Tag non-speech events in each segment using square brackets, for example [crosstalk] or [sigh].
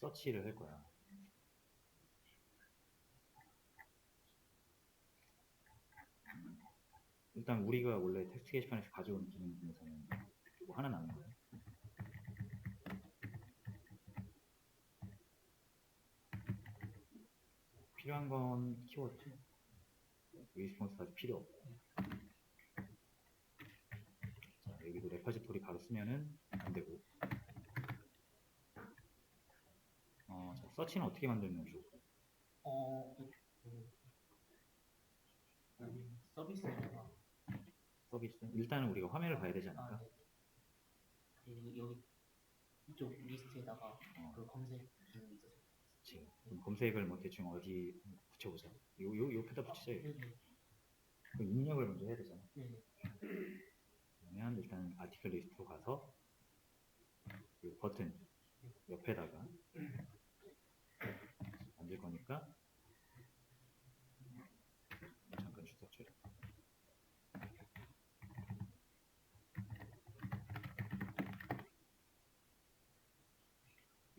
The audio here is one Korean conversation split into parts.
서치를 할 거야. 일단 우리가 원래 텍스트 게시판에서 가져온 기능 중에서는 이거 하나 남은 거야. 필요한 건 키워드. 리스폰스까지 필요 없고. 자, 여기도 레파지토리 바로 쓰면은 안 되고. 어, 자, 서치는 어떻게 만들면 좋을까? 어, 그, 그, 그 서비스에다가 서비스? 일단은 우리가 화면을 봐야 되지 아, 않을까? 네. 그 여기 이쪽 리스트에다가 어. 그 검색 기능이 있어서. 그치. 그럼 검색을 뭐 대충 어디 붙여보자. 요, 요, 옆에다 붙이자. 이거. 네네. 그럼 입력을 먼저 해야 되잖아. 네네. 그러면 일단 아티클 리스트로 가서 이 버튼 옆에다가 [clears throat] 만들 거니까 잠깐 주석 처리.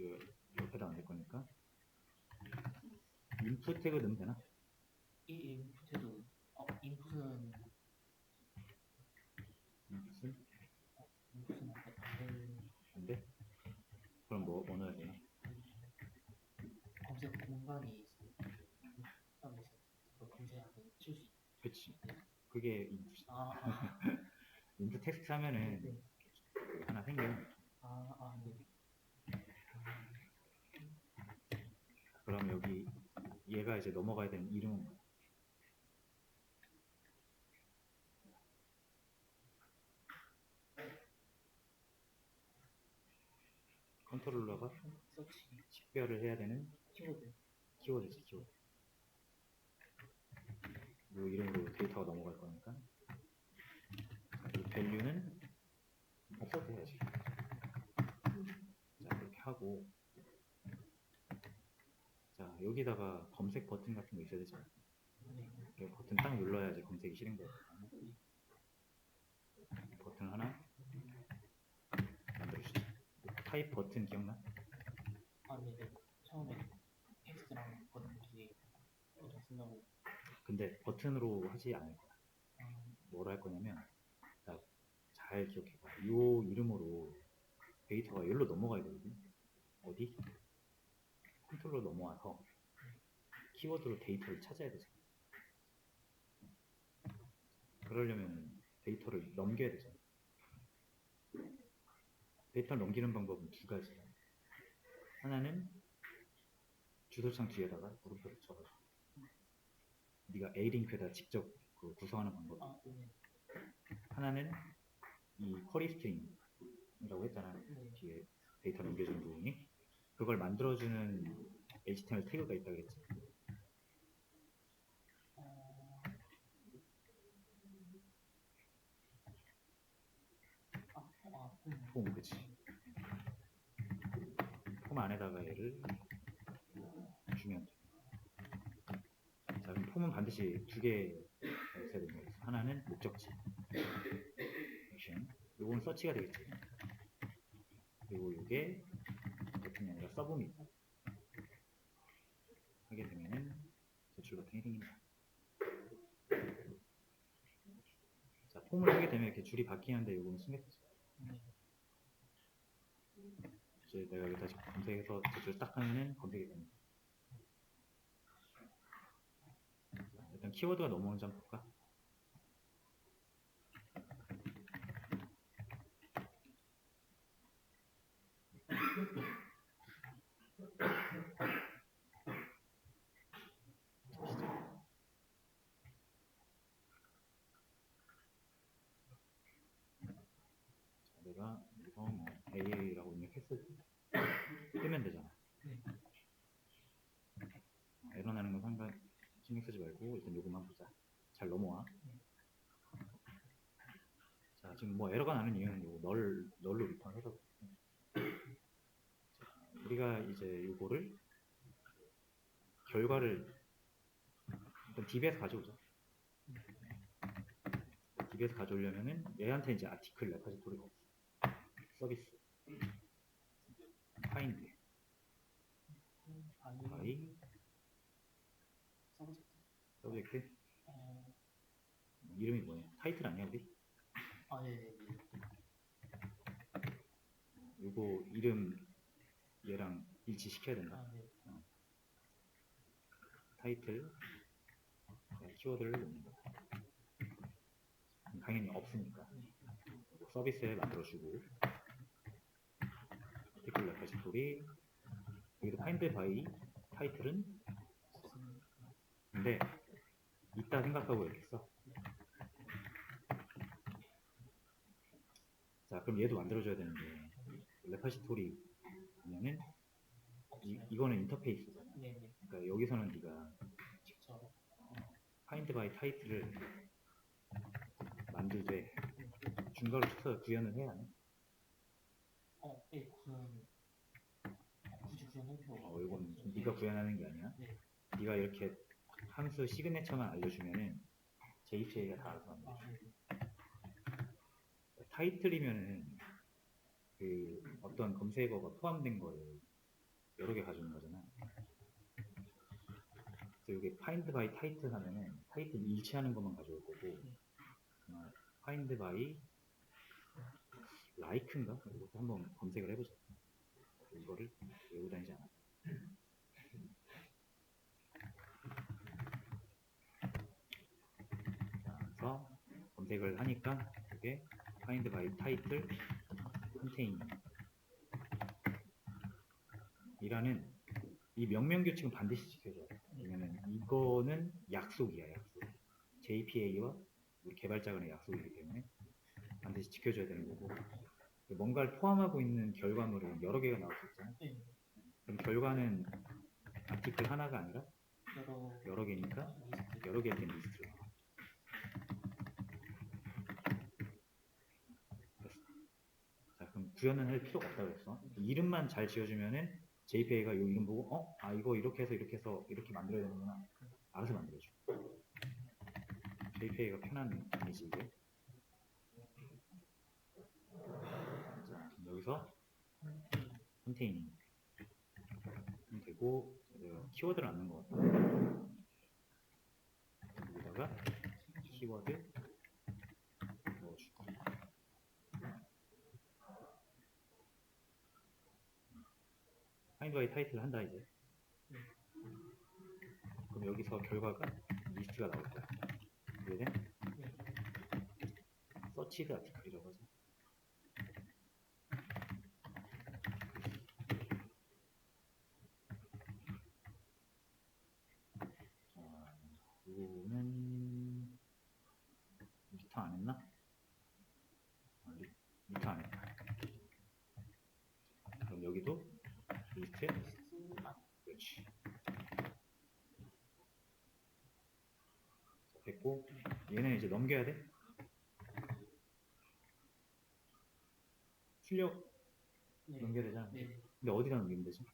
요 옆에다 만들 거니까 인풋 태그 넣으면 되나? 이 인풋에도 어, 인풋은 인풋은 인풋은 안 돼? 그럼 뭐, 뭐 넣어야 되나? 그 검색하고 칠수 있. 그치. 그게 인풋. 아, 아, [laughs] 인풋 텍스트 하면은 네. 하나 생겨요. 아, 아, 네. 그럼 여기 얘가 이제 넘어가야 되는 뭐야? 컨트롤러가 서치 식별을 해야 되는 키워드. 키워드지 키워드. 이 이름으로 데이터가 넘어갈 거니까 이 밸류는 없어도 해야지. 자 이렇게 하고 자 여기다가 검색 버튼 같은 거 있어야 되지? 네. 이 버튼 딱 눌러야지 검색이 실행 거야. 버튼 하나 만들어주자. 타입 버튼 기억나? 아, 네, 네. 처음에 텍스트랑 버튼 두개 버튼 쓴다고. 근데 버튼으로 하지 않을 거야. 아, 뭐로 할 거냐면 자, 잘 기억해봐. 이 이름으로 데이터가 여기로 넘어가야 되거든. 어디? 컨트롤로 넘어와서 키워드로 데이터를 찾아야 되잖아. 그러려면 데이터를 넘겨야 되잖아. 데이터를 넘기는 방법은 두 가지야. 하나는 주소창 뒤에다가 물음표를 쳐가지고 네가 A 링크에다 직접 그 구성하는 방법. 아, 네. 하나는 이 쿼리 스트링이라고 했잖아. 네. 뒤에 데이터 넘겨주는 부분이 그걸 만들어주는 HTML 태그가 있다 그랬지. 어... 아, 아, 음. 폼 그치. 폼 안에다가 얘를 주면 돼. 폼은 반드시 두 개 있어야 되는 거겠어. 하나는 목적지. 액션. 요건 서치가 되겠지. 그리고 요게 버튼이 아니라 서브밋. 하게 되면은 제출 버튼이 생긴다. 자, 폼을 하게 되면 이렇게 줄이 바뀌는데 스매트. 네. 이제 내가 여기 다시 검색해서 제출 딱 하면은 검색이 됩니다. 자, 일단 키워드가 넘어오는지 한번 볼까? 자, 내가 여기서 뭐 AA라고 입력했을 때 뜨면 되잖아. 네. 어, 에러 나는 건 상관 신경 쓰지 말고 일단 요것만 보자. 잘 넘어와. 자 지금 뭐 에러가 나는 이유는 요거 널 널로 리턴 해서 자, 우리가 이제 요거를 결과를 일단 DB에서 가져오자. DB에서 가져오려면은 얘한테 이제 아티클 레파지토리가 없어. 서비스 파인드 이름이 뭐냐? 타이틀 아니야 우리? 아, 네, 네, 네. 요거 이름 얘랑 일치시켜야 된다. 아, 네. 타이틀 네, 키워드를 넣는 거. 당연히 없으니까 서비스를 만들어주고 particular repository 여기도 find by 타이틀은. 근데 있다 생각하고 이렇게 써. 자 그럼 얘도 만들어줘야 되는데 레퍼시토리 보면은 이. 이거는 인터페이스잖아. 네, 네. 그러니까 여기서는 네가 직접. find by 타이틀을 만들되 중괄호 쳐서 구현을 해야 하네. 어, 네, 구현. 굳이 구현할 필요 어, 이건 네가 구현하는 게 아니야. 네. 네가 이렇게 함수 시그네처만 알려주면은 JPA가 다 알아서 만들어. 아, 네. 타이틀이면은 그 어떤 검색어가 포함된 거를 여러 개 가져오는 거잖아. 그래서 이게 find by 타이틀 하면은 타이틀 일치하는 것만 가져올 거고, 어, find by like인가? 이것도 한번 검색을 해보자. 이거를 외우고 다니지 않아. 자, 그래서 검색을 하니까 이게 find by title contain 이라는 이 명명 규칙은 반드시 지켜줘야 돼. 왜냐면 이거는 약속이야, 약속. JPA와 우리 개발자 간의 약속이기 때문에 반드시 지켜줘야 되는 거고 뭔가를 포함하고 있는 결과물은 여러 개가 나올 수 있잖아. 네. 그럼 결과는 아티클 하나가 아니라 여러 개니까. 여러 개의 리스트로 나와. 됐어. 자, 그럼 구현은 할 필요가 없다고 그랬어. 이름만 잘 지어주면은 JPA가 요 이름 보고 어? 아 이거 이렇게 해서 이렇게 해서 이렇게 만들어야 되는구나. 알아서 만들어줘. JPA가 편한 이미지 이게. 자, 여기서 컨테이닝 되고 키워드를 안 넣은 것 같아. 여기다가 키워드 넣어주고 파인드 바이 타이틀 한다 이제 그럼 여기서 결과가 리스트가 나올 거야 네. 서치드 아티클이라고 하죠 자, 이거는 리터 안 했나? 아, 리, 리터 안 했다. 그럼 여기도 리스트 리스트. 아, 그렇지. 자, 됐고 얘는 이제 넘겨야 돼. 출력 네. 넘겨야 되잖아. 네. 근데 어디다 넘기면 되지?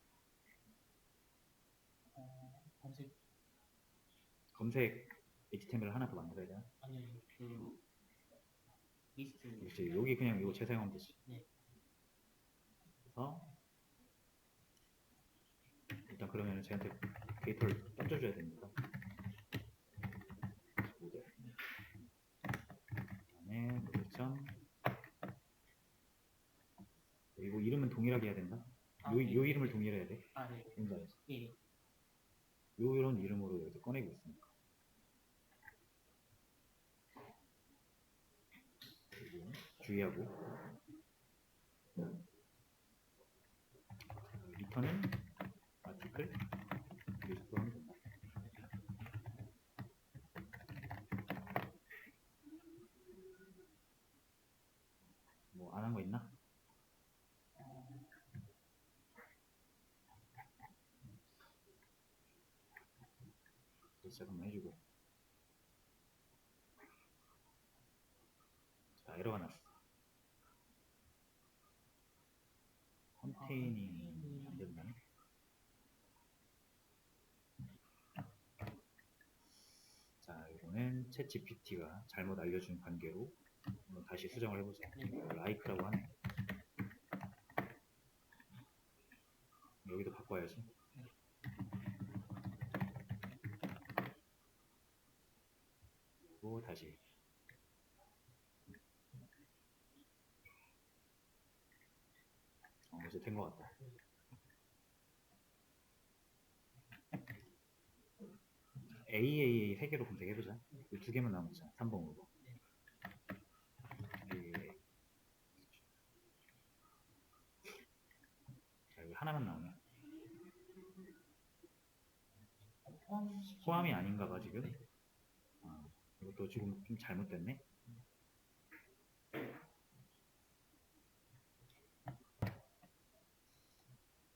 어, 검색 검색 HTML 하나 더 만들어야 되나? 아니요 그 리스트 그렇지. 여기 그냥 이거 재사용하면 되지. 네. 그래서 일단 그러면 쟤한테 데이터를 던져줘야 됩니다. 모델. 그다음에 모델점. 그리고 이름은 동일하게 해야 된다. 아, 요, 네. 요 이름을 동일해야 돼. 아, 네. 뭔지 알지? 예. 요 이런 이름으로 여기서 꺼내고 있으니까. 그리고 주의하고 리턴은 아티클 리스트로 하면 된다. 뭐 안 한 거 있나? 시작한번 해주고. 자 에러가 났어. 컨테이닝 안 된다 자 이거는 챗 GPT가 잘못 알려준 관계로 한번 다시 수정을 해보자. 라이크라고 하네. 여기도 바꿔야지 가지. 어, 이제 된 것 같다. AAA 세 개로 검색해보자. 두 개만 남았잖아. 3번으로. 자, 여기 하나만 나오네. 포함이 아닌가 봐, 지금. 이것도 지금 좀 잘못됐네.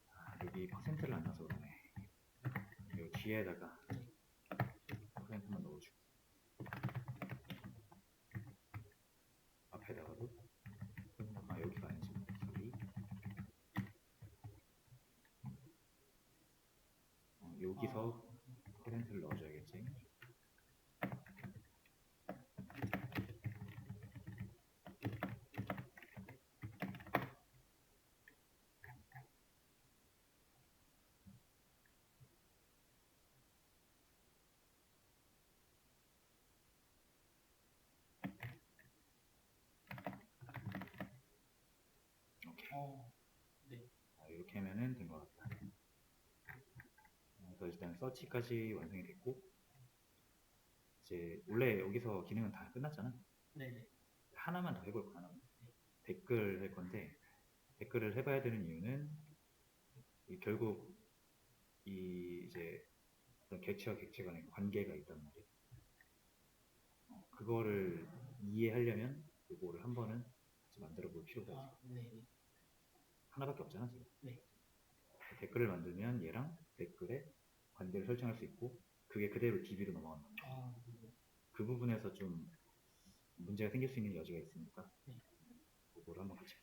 아, 여기 퍼센트를 안 넣어서 그러네. 여기 뒤에다가 퍼센트만 넣어주고. 앞에다가도. 아, 여기가 아니지. 여기. 어, 여기서 퍼센트를 넣어줘야겠지. 어, 네. 아, 이렇게 하면은 된 것 같다. 그래서 일단 서치까지 완성이 됐고, 이제 원래 여기서 기능은 다 끝났잖아. 네네. 하나만 더 해볼 거 하나만. 댓글 할 건데 댓글을 해봐야 되는 이유는 이 결국 이 이제 어떤 객체와 객체 간의 관계가 있단 말이야. 어, 그거를 이해하려면 이거를 한 번은 만들어 볼 필요가 있어. 아, 네네. 하나밖에 없잖아 지금. 네. 댓글을 만들면 얘랑 댓글에 관계를 설정할 수 있고 그게 그대로 DB로 넘어간다. 아, 네. 그 부분에서 좀 문제가 생길 수 있는 여지가 있으니까 네. 그거를 한번 같이.